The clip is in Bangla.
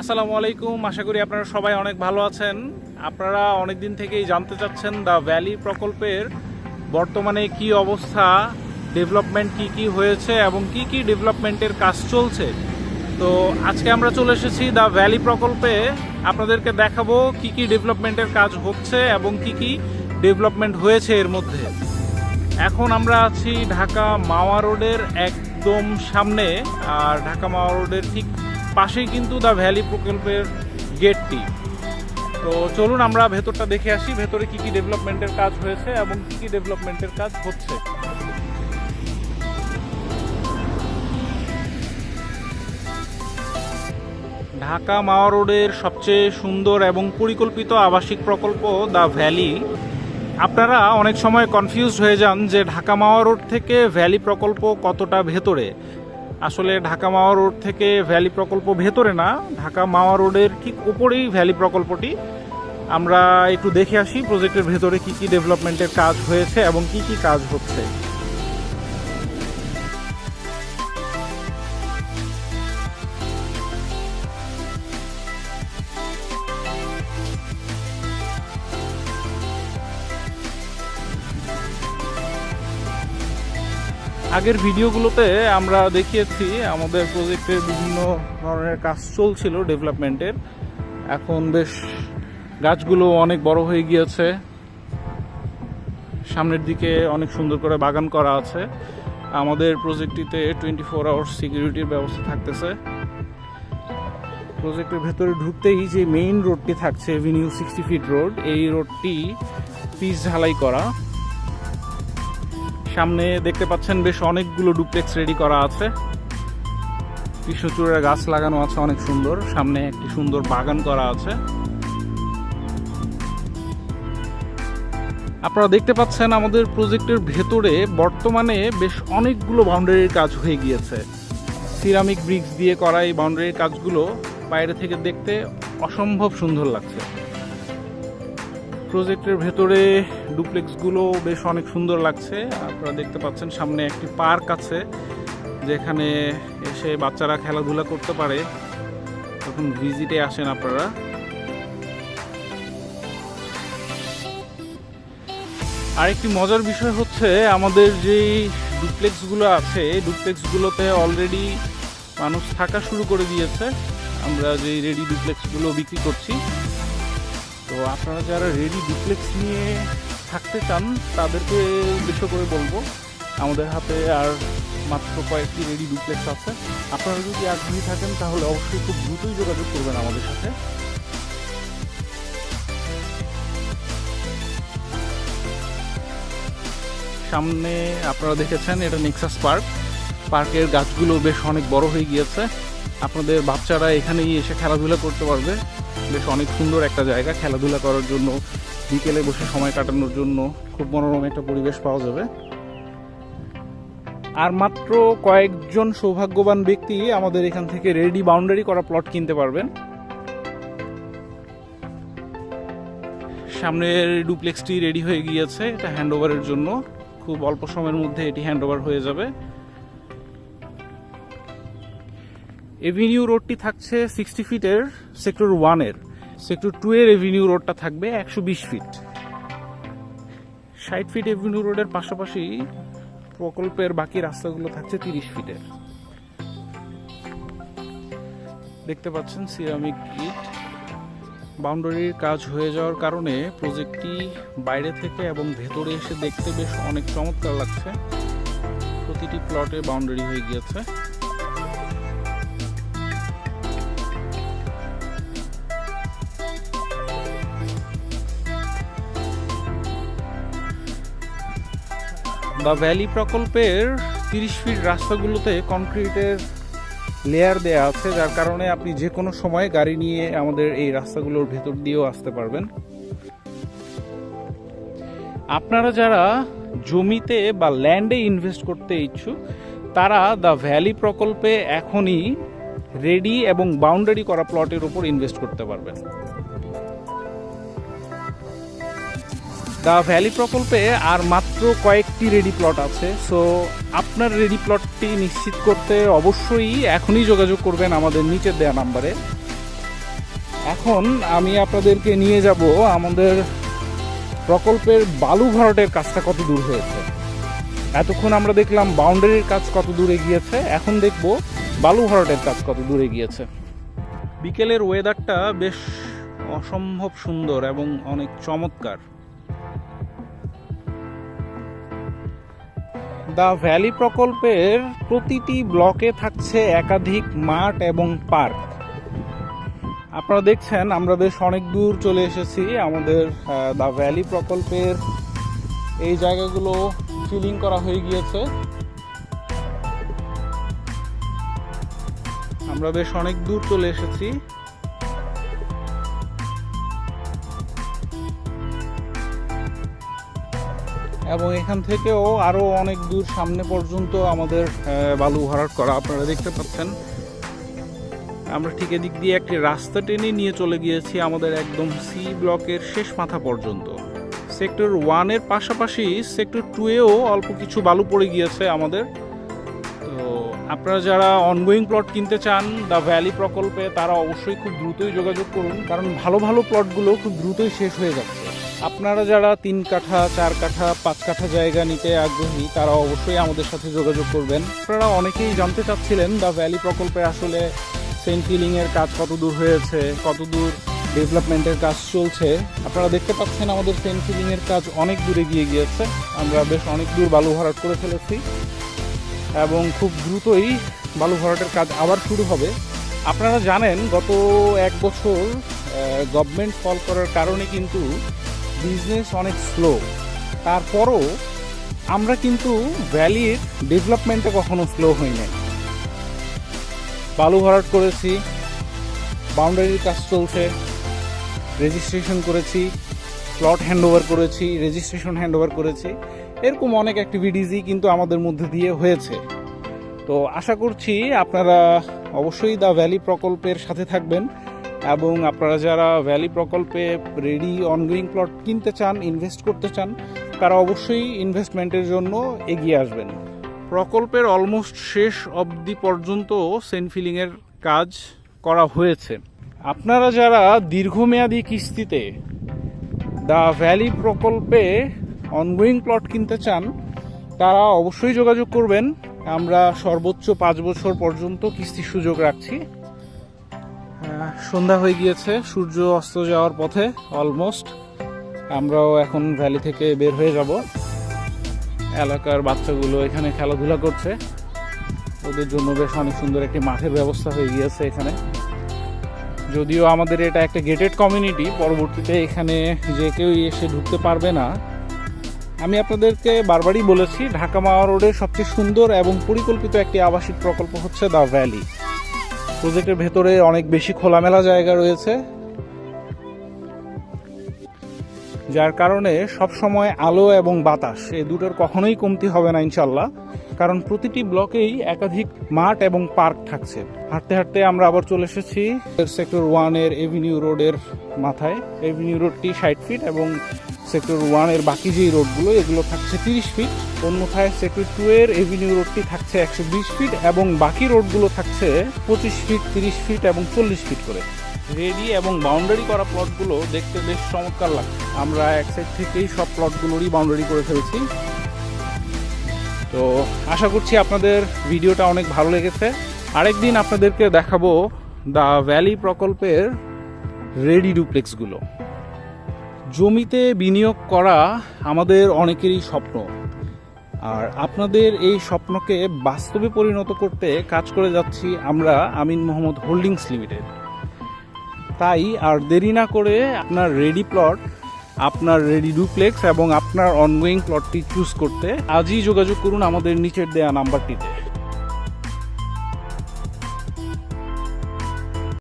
আসসালামু আলাইকুম। আশা করি আপনারা সবাই অনেক ভালো আছেন। আপনারা অনেক দিন থেকেই জানতে চাচ্ছেন দ্য ভ্যালি প্রকল্পের বর্তমানে কি অবস্থা, ডেভেলপমেন্ট কি কি হয়েছে এবং কি কি ডেভেলপমেন্টের কাজ চলছে। তো আজকে আমরা চলে এসেছি দ্য ভ্যালি প্রকল্পে। আপনাদেরকে দেখাবো কি কি ডেভেলপমেন্টের কাজ হচ্ছে এবং কি কি ডেভেলপমেন্ট হয়েছে এর মধ্যে। এখন আমরা আছি ঢাকা মাওয়া রোডের একদম সামনে, আর ঢাকা মাওয়া রোডের ঠিক পাশেই কিন্তু দ্য ভ্যালি প্রকল্পের গেটটি তো চলুন আমরা ভেতরটা দেখে আসি, ভেতরে কি কি ডেভেলপমেন্টের কাজ হয়েছে এবং কি কি ডেভেলপমেন্টের কাজ হচ্ছে। ঢাকা মাওয়া রোডের সবচেয়ে সুন্দর এবং পরিকল্পিত আবাসিক প্রকল্প দ্য ভ্যালি আপনারা অনেক সময় কনফিউজড হয়ে যান যে ঢাকা মাওয়া রোড থেকে ভ্যালি প্রকল্প কতটা ভেতরে। আসলে ঢাকা মাওয়া রোড থেকে ভ্যালি প্রকল্প ভেতরে না, ঢাকা মাওয়া রোডের ঠিক উপরেই ভ্যালি প্রকল্পটি। আমরা একটু দেখে আসি প্রজেক্টের ভেতরে কি কি ডেভেলপমেন্টের কাজ হয়েছে এবং কি কি কাজ হচ্ছে। আগের ভিডিওগুলোতে আমরা দেখিয়েছি আমাদের প্রজেক্টের বিভিন্ন ধরনের কাজ চলছিল ডেভেলপমেন্টের। এখন বেশ গাছগুলো অনেক বড় হয়ে গিয়েছে। সামনের দিকে অনেক সুন্দর করে বাগান করা আছে। আমাদের প্রজেক্টটিতে টোয়েন্টি ফোর আওয়ার সিকিউরিটির ব্যবস্থা থাকতেছে। প্রজেক্টের ভেতরে ঢুকতেই যে মেইন রোডটি থাকছে এভিনিউ সিক্সটি ফিট রোড এই রোডটি পিচ ঢালাই করা। সামনে দেখতে পাচ্ছেন বেশ অনেকগুলো ডুপ্লেক্স রেডি করা আছে। কৃষ্ণচূড়ের গাছ লাগানো আছে, অনেক সুন্দর। সামনে একটি সুন্দর বাগান করা আছে। আপনারা দেখতে পাচ্ছেন আমাদের প্রজেক্টের ভেতরে বর্তমানে বেশ অনেকগুলো বাউন্ডারির কাজ হয়ে গিয়েছে। সিরামিক ব্রিক্স দিয়ে করা এই বাউন্ডারির কাজগুলো বাইরে থেকে দেখতে অসম্ভব সুন্দর লাগছে। প্রজেক্টের ভেতরে ডুপ্লেক্সগুলো বেশ অনেক সুন্দর লাগছে। আপনারা দেখতে পাচ্ছেন সামনে একটি পার্ক আছে, যেখানে এসে বাচ্চারা খেলাধুলা করতে পারে। তখন ভিজিটে আসেন আপনারা। আরেকটি মজার বিষয় হচ্ছে, আমাদের যেই ডুপ্লেক্সগুলো আছে ডুপ্লেক্সগুলোতে অলরেডি মানুষ থাকা শুরু করে দিয়েছে। আমরা যে রেডি ডুপ্লেক্সগুলো বিক্রি করছি তো আপনারা যারা রেডি ডুপ্লেক্স নিয়ে থাকতে চান, তাদেরকে উদ্দেশ্য করে বলব, আমাদের হাতে আর মাত্র কয়েকটি রেডি ডুপ্লেক্স আছে। আপনারা যদি আগ্রহী থাকেন, তাহলে অবশ্যই খুব দ্রুতই যোগাযোগ করবেন আমাদের সাথে। সামনে আপনারা দেখেছেন, এটা নেক্সাস পার্ক পার্কের গাছগুলো বেশ অনেক বড় হয়ে গিয়েছে। আপনাদের বাচ্চারা এখানেই এসে খেলাধুলা করতে পারবে। বেশ অনেক সুন্দর একটা জায়গা খেলাধুলা করার জন্য, বিকেলে বসে সময় কাটানোর জন্য খুব মনোরম একটা পরিবেশ পাওয়া যাবে। আর মাত্র কয়েকজন সৌভাগ্যবান ব্যক্তি আমাদের এখান থেকে রেডি বাউন্ডারি করা প্লট কিনতে পারবেন। সামনের ডুপ্লেক্সটি রেডি হয়ে গিয়েছে, এটা হ্যান্ডওভারের জন্য। খুব অল্প সময়ের মধ্যে এটি হ্যান্ডওভার হয়ে যাবে। এভিনিউ রোডটি থাকছে সিক্সটি ফিটের সেক্টর ওয়ানের সেক্টর টু এর এভিনিউ রোডটা থাকবে একশো বিশ ফিট ষাট ফিট এভিনিউ রোডের পাশাপাশি প্রকল্পের বাকি রাস্তাগুলো থাকছে তিরিশ ফিটের দেখতে পাচ্ছেন সিরামিক ইট বাউন্ডারির কাজ হয়ে যাওয়ার কারণে প্রজেক্টটি বাইরে থেকে এবং ভেতরে এসে দেখতে বেশ অনেক চমৎকার লাগছে। প্রতিটি প্লটে বাউন্ডারি হয়ে গিয়েছে। দ্য ভ্যালি প্রকল্পের তিরিশ ফিট রাস্তাগুলোতে কনক্রিটের লেয়ার দেয়া আছে, যার কারণে আপনি যে কোনো সময় গাড়ি নিয়ে আমাদের এই রাস্তাগুলোর ভেতর দিয়েও আসতে পারবেন। আপনারা যারা জমিতে বা ল্যান্ডে ইনভেস্ট করতে ইচ্ছুক, তারা দ্য ভ্যালি প্রকল্পে এখনই রেডি এবং বাউন্ডারি করা প্লটের উপর ইনভেস্ট করতে পারবেন। দ্য ভ্যালি প্রকল্পে আর মাত্র কয়েকটি রেডি প্লট আছে সো আপনার রেডি প্লটটি নিশ্চিত করতে অবশ্যই এখনই যোগাযোগ করবেন আমাদের নিচের দেওয়া নাম্বারে এখন আমি আপনাদেরকে নিয়ে যাব আমাদের প্রকল্পের বালু ভরাটের কাজটা কত দূর হয়েছে। এতক্ষণ আমরা দেখলাম বাউন্ডারির কাজ কত দূরে গিয়েছে এখন দেখব বালু ভরাটের কাজ কত দূরে গিয়েছে বিকেলের ওয়েদারটা বেশ অসম্ভব সুন্দর এবং অনেক চমৎকার। দ্য ভ্যালি প্রকল্পের প্রতিটি ব্লকে থাকছে একাধিক মাঠ এবং পার্ক। আপনারা দেখছেন, আমরা বেশ অনেক দূর চলে এসেছি আমাদের দ্য ভ্যালি প্রকল্পের। এই জায়গাগুলো ফিলিং করা হয়ে গিয়েছে। আমরা বেশ অনেক দূর চলে এসেছি। এবং এখান থেকেও আরও অনেক দূর সামনে পর্যন্ত আমাদের বালু ভরাট করা আপনারা দেখতে পাচ্ছেন। আমরা ঠিক এদিক দিয়ে একটি রাস্তা টেনে নিয়ে চলে গিয়েছি আমাদের একদম সি ব্লকের শেষ মাথা পর্যন্ত। সেক্টর ওয়ানের পাশাপাশি সেক্টর টুয়েও অল্প কিছু বালু পড়ে গিয়েছে আমাদের। তো আপনারা যারা অনগোয়িং প্লট কিনতে চান দ্য ভ্যালি প্রকল্পে, তারা অবশ্যই খুব দ্রুতই যোগাযোগ করুন, কারণ ভালো ভালো প্লটগুলো খুব দ্রুতই শেষ হয়ে যাচ্ছে। আপনারা যারা তিন কাঠা, চার কাঠা, পাঁচ কাঠা জায়গা নিতে আগ্রহী, তারা অবশ্যই আমাদের সাথে যোগাযোগ করবেন। আপনারা অনেকেই জানতে চাচ্ছিলেন, দ্য ভ্যালি প্রকল্পে আসলে সেন্ট ফিলিং এর কাজ কত দূর হয়েছে? কত দূর ডেভেলপমেন্টের কাজ চলছে? আপনারা দেখতে পাচ্ছেন, আমাদের সেন্ট ফিলিং এর কাজ অনেক দূরে গিয়ে গিয়েছে। আমরা বেশ অনেক দূর বালু ভরাট করে ফেলেছি এবং খুব দ্রুতই বালু ভরাটের কাজ আবার শুরু হবে। আপনারা জানেন, গত এক বছর গভর্নমেন্ট ফল করার কারণে কিন্তু বিজনেস অনেক স্লো তারপরও আমরা কিন্তু ভ্যালির ডেভেলপমেন্টে কখনো স্লো হই নাই বালু ভরাট করেছি বাউন্ডারির কাজ চলছে রেজিস্ট্রেশন করেছি প্লট হ্যান্ডওভার করেছি রেজিস্ট্রেশন হ্যান্ডওভার করেছি। এরকম অনেক অ্যাক্টিভিটিসই কিন্তু আমাদের মধ্যে দিয়ে হয়েছে। তো আশা করছি আপনারা অবশ্যই দ্য ভ্যালি প্রকল্পের সাথে থাকবেন। এবং আপনারা যারা ভ্যালি প্রকল্পে রেডি অনগোয়িং প্লট কিনতে চান ইনভেস্ট করতে চান তারা অবশ্যই ইনভেস্টমেন্টের জন্য এগিয়ে আসবেন। প্রকল্পের অলমোস্ট শেষ অবধি পর্যন্ত সেন্ট ফিলিংয়ের কাজ করা হয়েছে। আপনারা যারা দীর্ঘমেয়াদী কিস্তিতে দ্য ভ্যালি প্রকল্পে অনগোয়িং প্লট কিনতে চান তারা অবশ্যই যোগাযোগ করবেন। আমরা সর্বোচ্চ পাঁচ বছর পর্যন্ত কিস্তির সুযোগ রাখছি। সন্ধ্যা হয়ে গিয়েছে, সূর্য অস্ত যাওয়ার পথে অলমোস্ট আমরাও এখন ভ্যালি থেকে বের হয়ে যাব। এলাকার বাচ্চাগুলো এখানে খেলাধুলা করছে। ওদের জন্য বেশ অনেক সুন্দর একটি মাঠের ব্যবস্থা হয়ে গিয়েছে এখানে। যদিও আমাদের এটা একটা গেটেড কমিউনিটি পরবর্তীতে এখানে যে কেউ এসে ঢুকতে পারবে না। আমি আপনাদেরকে বারবারই বলেছি, ঢাকা মাওয়া রোডের সবচেয়ে সুন্দর এবং পরিকল্পিত একটি আবাসিক প্রকল্প হচ্ছে দ্য ভ্যালি প্রজেক্টের ভেতরে অনেক বেশি খোলামেলা জায়গা রয়েছে। যার কারণে সব সময় আলো এবং বাতাস এই দুটোর কখনোই কমতি হবে না ইনশাল্লাহ কারণ প্রতিটি ব্লকেই একাধিক মাঠ এবং পার্ক থাকছে। হাঁটতে হাঁটতে আমরা আবার চলে এসেছি সেক্টর ওয়ানের এভিনিউ রোডের মাথায়। এভিনিউ রোডটি ষাট ফিট এবং সেক্টর ওয়ানের বাকি যেই রোডগুলো, এগুলো থাকছে তিরিশ ফিট অন্যথায় সেক্টর টু এর এভিনিউ রোডটি থাকছে একশো বিশ ফিট এবং বাকি রোডগুলো থাকছে পঁচিশ ফিট তিরিশ ফিট এবং চল্লিশ ফিট করে। রেডি এবং বাউন্ডারি করা প্লটগুলো দেখতে বেশ চমৎকার লাগছে। আমরা এক সাইড থেকেই সব প্লটগুলোরই বাউন্ডারি করে ফেলছি। তো আশা করছি আপনাদের ভিডিওটা অনেক ভালো লেগেছে। আরেকদিন আপনাদেরকে দেখাবো দ্য ভ্যালি প্রকল্পের রেডি ডুপ্লেক্সগুলো জমিতে বিনিয়োগ করা আমাদের অনেকেরই স্বপ্ন। আর আপনাদের এই স্বপ্নকে বাস্তবে পরিণত করতে কাজ করে যাচ্ছি আমরা আমিন মোহাম্মদ হোল্ডিংস লিমিটেড। তাই আর দেরি না করে আপনার রেডি প্লট, আপনার রেডি ডুপ্লেক্স এবং আপনার অনগোয়িং প্লটটি চুজ করতে আজই যোগাযোগ করুন আমাদের নিচের দেয়া নাম্বারটিতে।